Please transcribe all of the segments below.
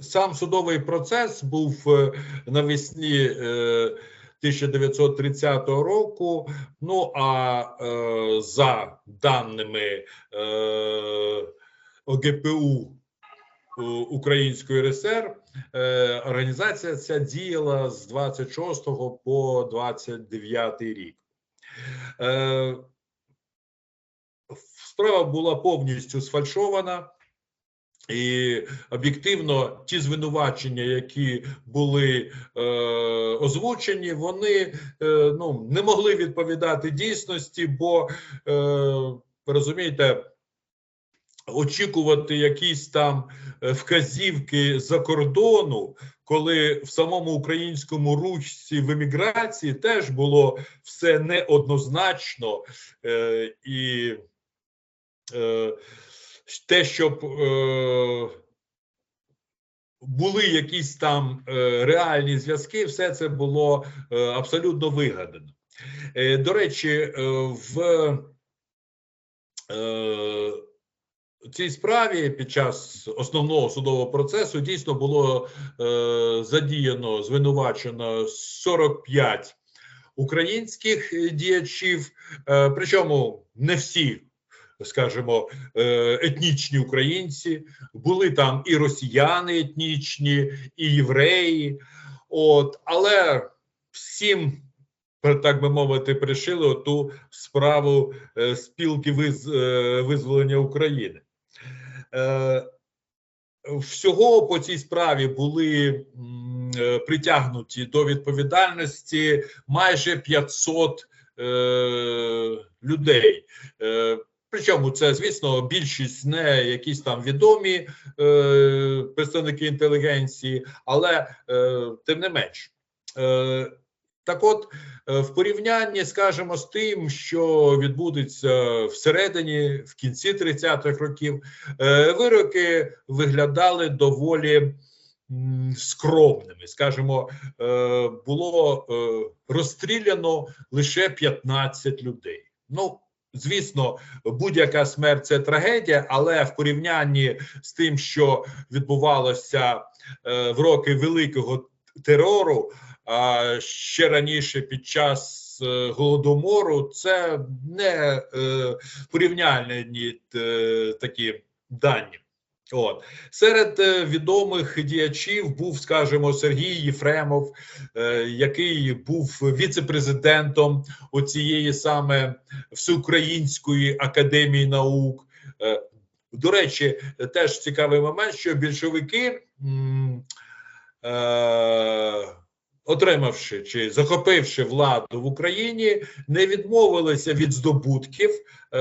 сам судовий процес був е, навесні е, 1930 року. Ну а е, за даними е, ОГПУ е, Української РСР, е, організація ця діяла з 26 по 29 рік. Е, Справа була повністю сфальшована. І об'єктивно ті звинувачення, які були е, озвучені, вони е, ну не могли відповідати дійсності, бо е, розумієте, очікувати якісь там е, вказівки за кордону, коли в самому українському русі в еміграції теж було все неоднозначно е, і. Е, те, щоб е, були якісь там е, реальні зв'язки, все це було е, абсолютно вигадано. До речі, в цій справі під час основного судового процесу дійсно було задіяно звинувачено 45 українських діячів, причому не всі скажімо, е, етнічні українці, були там і росіяни етнічні, і євреї. От, але всім, так би мовити, пришили ту справу е, спілки виз, е, визволення України. Всього по цій справі були притягнуті до відповідальності майже 500 людей. Причому це, звісно, більшість не якісь там відомі е, представники інтелігенції, але е, тим не менш. Е, так от, е, в порівнянні, скажімо, з тим, що відбудеться всередині, в кінці 30-х років, е, вироки виглядали доволі скромними. Скажімо, е, було розстріляно лише 15 людей. Ну, Звісно, будь-яка смерть це трагедія, але в порівнянні з тим, що відбувалося е, в роки великого терору, ще раніше під час е, голодомору, це не е, порівняльні такі дані. От серед е, відомих діячів був, скажімо, Сергій Єфремов, е, який був віце-президентом оцієї саме всеукраїнської академії наук. Е, до речі, теж цікавий момент, що більшовики. Отримавши чи захопивши владу в Україні, не відмовилися від здобутків е,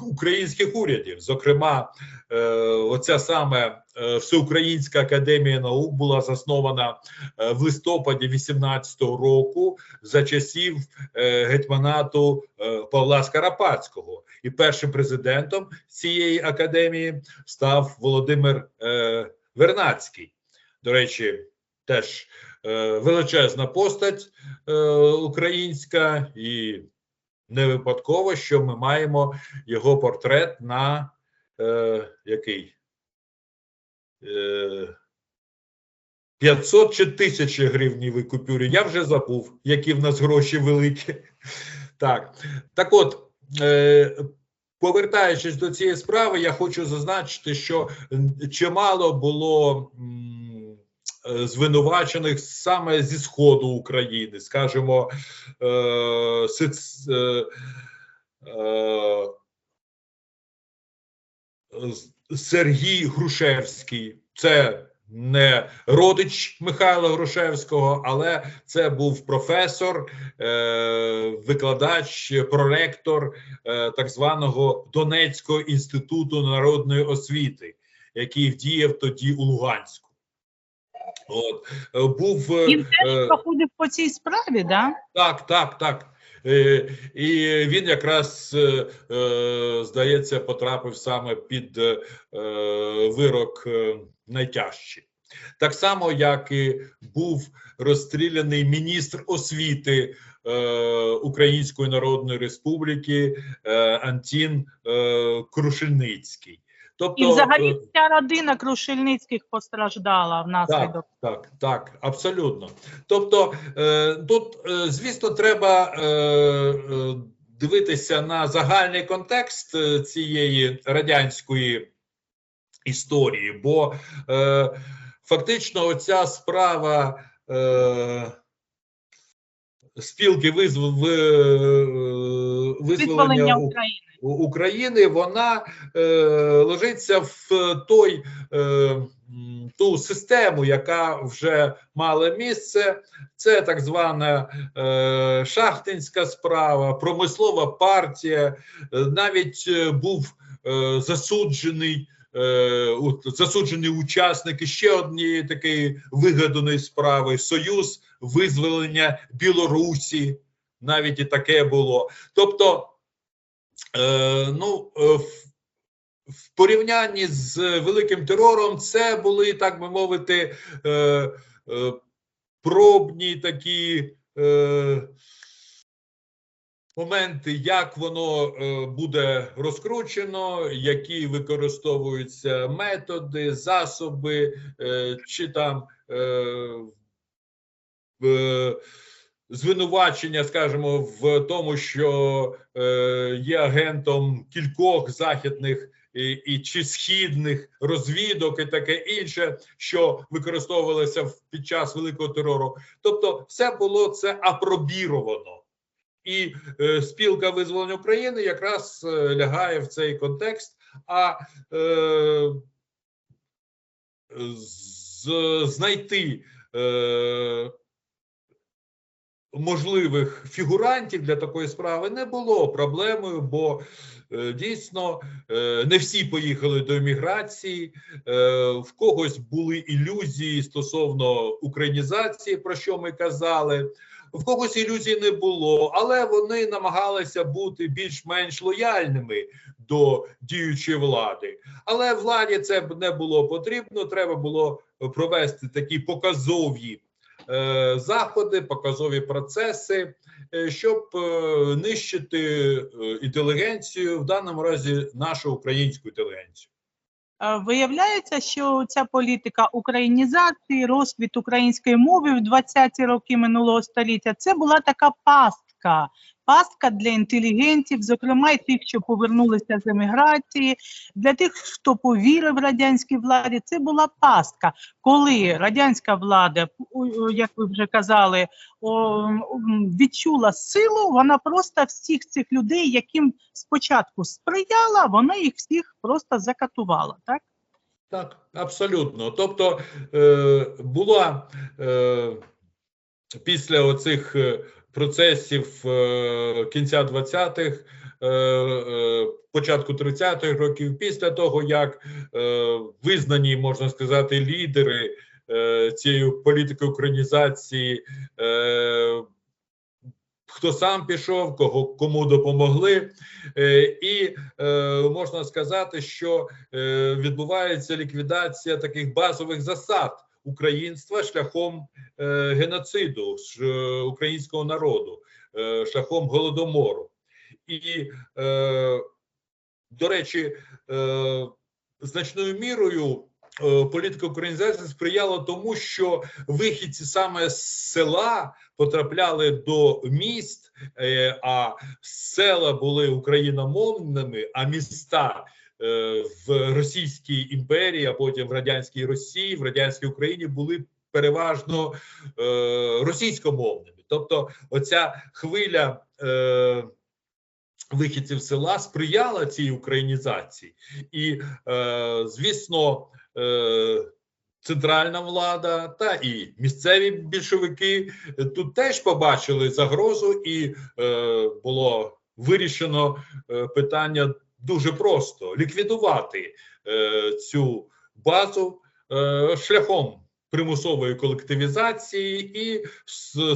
українських урядів. Зокрема, е, оця саме е, Всеукраїнська академія наук була заснована е, в листопаді 18-го року за часів е, гетьманату Павла Скарапацького, і першим президентом цієї академії став Володимир Вернацький. До речі теж е, величезна постать е, українська, і не випадково, що ми маємо його портрет на е, який? Е, 500 чи тисячі гривнівій купюрі. Я вже забув, які в нас гроші великі. Так, так от. Повертаючись до цієї справи, я хочу зазначити, що чимало було звинувачених саме зі сходу України, скажімо, е, е, Сергій Грушевський, це не родич Михайла Грушевського, але це був професор, викладач, проректор так званого Донецького інституту народної освіти, який діяв тоді у Луганську. От е, був е, Він теж е, проходив по цій справі, да? так, так, так. І він якраз здається потрапив саме під вирок найтяжчий. Так само, як і був розстріляний міністр освіти е, Української Народної Республіки е, Антін е, Крушельницький. Тобто, І взагалі е, вся родина Крушельницьких постраждала внаслідок. Так, так, абсолютно. Тобто, е, тут, е, звісно, треба дивитися на загальний контекст цієї радянської історії, бо фактично оця справа спілки визв, е, Визволення України. України, вона е, ложиться в той е, ту систему, яка вже мала місце. Це так звана е, шахтинська справа, промислова партія. Е, Навіть е, був е, засуджений. Е, у- Засуджений учасник ще однієї такої вигаданої справи Союз визволення Білорусі. Навіть і таке було. Тобто, Е, ну, е, в, в порівнянні з великим терором, це були, так би мовити, е, е, пробні такі е, моменти, як воно е, буде розкручено, які використовуються методи, засоби, е, чи там. Е, звинувачення, скажімо, в тому, що є агентом кількох західних і, і чи східних розвідок, і таке інше, що використовувалося під час великого терору. Тобто, все було це апробіровано. І е, спілка визволення України якраз е, лягає в цей контекст. А е, з, знайти е, можливих фігурантів для такої справи не було проблемою, бо е, дійсно е, не всі поїхали до еміграції, е, в когось були ілюзії стосовно українізації, про що ми казали. В когось ілюзій не було, але вони намагалися бути більш-менш лояльними до діючої влади. Але владі це не було потрібно. Треба було провести такі показові е, заходи, показові процеси, е, щоб е, нищити е, інтелігенцію, в даному разі нашу українську інтелігенцію. Е, Виявляється, що ця політика українізації, розквіт української мови в 20-ті роки минулого століття це була така пастка. Пастка для інтелігентів, зокрема й тих, що повернулися з еміграції, для тих, хто повірив радянській владі, це була пастка. Коли радянська влада, як ви вже казали, відчула силу, вона просто всіх цих людей, яким спочатку сприяла, вона їх всіх просто закатувала. Так? Так, абсолютно. Тобто е, була е, після оцих е, процесів е, кінця 20-х, е, е, початку 30-х років, після того, як визнані, можна сказати, лідери цієї політики українізації. Хто сам пішов, кого кому допомогли, і можна сказати, що відбувається ліквідація таких базових засад українства шляхом е, геноциду е, українського народу, е, шляхом голодомору. І, до речі, значною мірою політика українізації сприяла тому, що вихідці саме з села потрапляли до міст, а села були україномовними, а міста в Російській імперії, а потім в радянській Росії, в радянській Україні були переважно е, російськомовними. Тобто, оця хвиля. Е, Вихідців села сприяла цій українізації, і е, звісно, е, центральна влада та і місцеві більшовики е, тут теж побачили загрозу, і е, було вирішено е, питання дуже просто: ліквідувати е, цю базу е, шляхом примусової колективізації і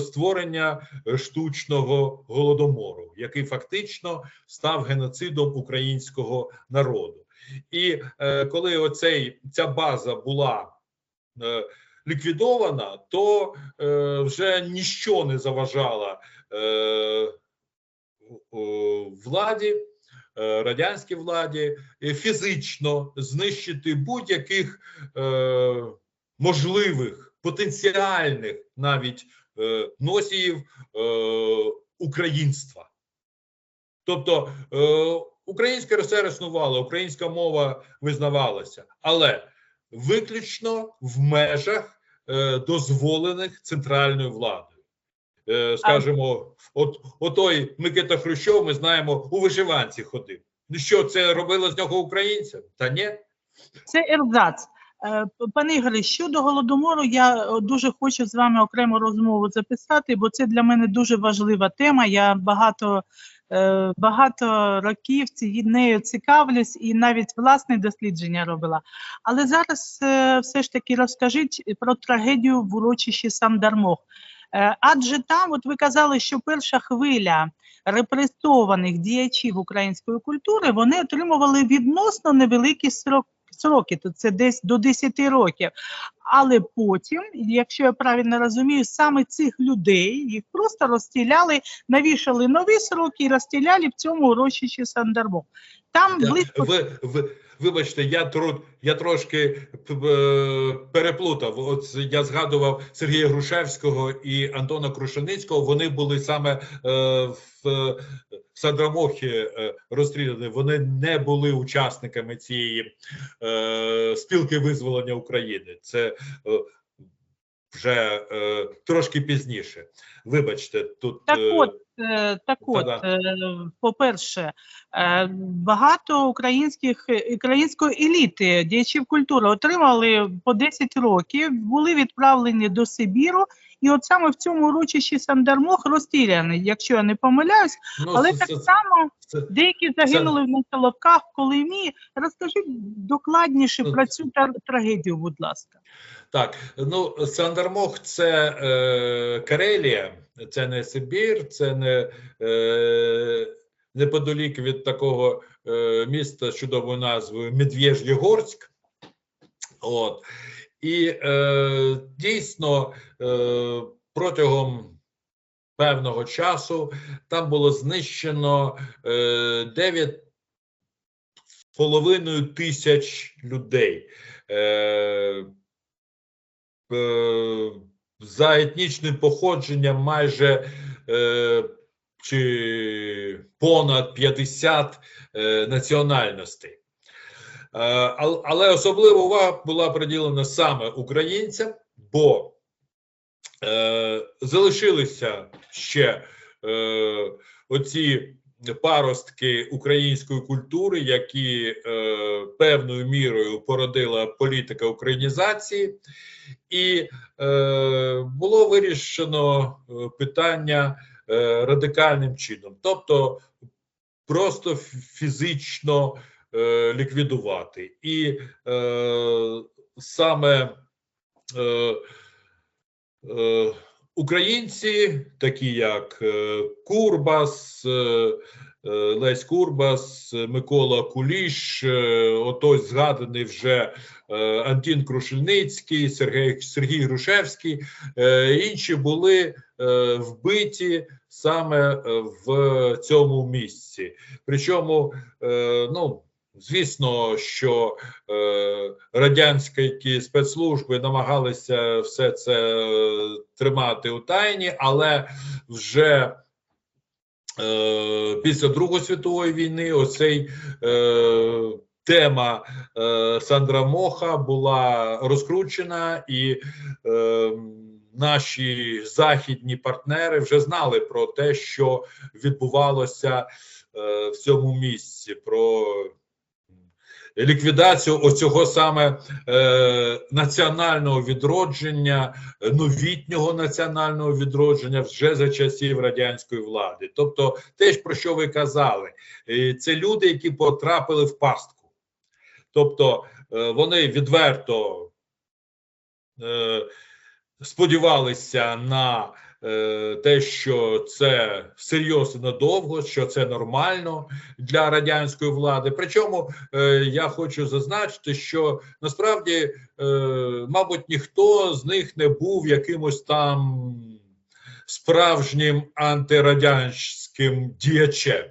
створення е, штучного голодомору, який фактично став геноцидом українського народу. І е, коли оцей ця база була е, ліквідована, то е, вже ніщо не заважало е, о- владі е, радянській владі е, фізично знищити будь-яких е, можливих потенціальних навіть е, носіїв е, українства. Тобто е, українська РСР існувала, українська мова визнавалася, але виключно в межах е, дозволених центральною владою. Е, скажімо, от отой Микита Хрущов, ми знаємо, у вишиванці ходив. Ну що, це робило з нього українця? Та ні. Це ерзац. Е, Пане Ігоре, щодо голодомору, я е, дуже хочу з вами окрему розмову записати, бо це для мене дуже важлива тема. Я багато, багато років нею цікавлюсь і навіть власне дослідження робила. Але зараз все ж таки розкажіть про трагедію в урочищі Сандармох. Е, Адже там, от ви казали, що перша хвиля репресованих діячів української культури вони отримували відносно невеликі срок, сроки, то це десь до 10 років. Але потім, якщо я правильно розумію, саме цих людей їх просто розстріляли, навішали нові сроки і розстріляли в цьому урочищі Сандармох. Там близько Ви, ви, вибачте, я труд, я трошки е, переплутав. От я згадував Сергія Грушевського і Антона Крушеницького. Вони були саме е, в Садрамохі е, розстріляні. Вони не були учасниками цієї е, спілки визволення України. Це вже е, трошки пізніше. Вибачте, тут Так е, от, Е, Так от, е, по-перше, е, багато українських української еліти, діячів культури отримали по 10 років, були відправлені до Сибіру, і от саме в цьому урочищі Сандармох розстріляний, якщо я не помиляюсь, ну, але це- так це- само це- деякі загинули в Носоловках, в Колимі. Розкажіть докладніше Ну, про цю трагедію, будь ласка. Так, ну Сандармох це е, Карелія, це не Сибір, це не е, неподалік від такого е, міста з чудовою назвою Медвеж'єгорськ. От. І е, дійсно е, протягом певного часу там було знищено е, 9 з половиною тисяч людей. Е, е, за етнічним походженням майже е, чи понад 50 е, національностей. Е, ал- але особлива увага була приділена саме українцям, бо е, залишилися ще е, оці паростки української культури, які певною мірою породила політика українізації, і було вирішено питання радикальним чином, тобто просто фізично е, ліквідувати. І е, саме е, е, українці, такі як е, Курбас, е, е, Лесь Курбас, Микола Куліш, отой згаданий вже Антін Крушельницький, Сергій, Сергій Грушевський, інші були вбиті саме в цьому місці. Причому, ну, звісно, що е, радянські спецслужби намагалися все це е, тримати у тайні, але вже е, після Другої світової війни оцей е, тема е, Сандра Моха була розкручена, і е, наші західні партнери вже знали про те, що відбувалося е, в цьому місці. про Ліквідацію оцього саме е, національного відродження, е, новітнього національного відродження вже за часів радянської влади. Тобто, те, про що ви казали, е, це люди, які потрапили в пастку. Тобто, е, вони відверто е, сподівалися на те, що це серйозно надовго, що це нормально для радянської влади. Причому е, я хочу зазначити, що насправді, е, мабуть, ніхто з них не був якимось там справжнім антирадянським діячем.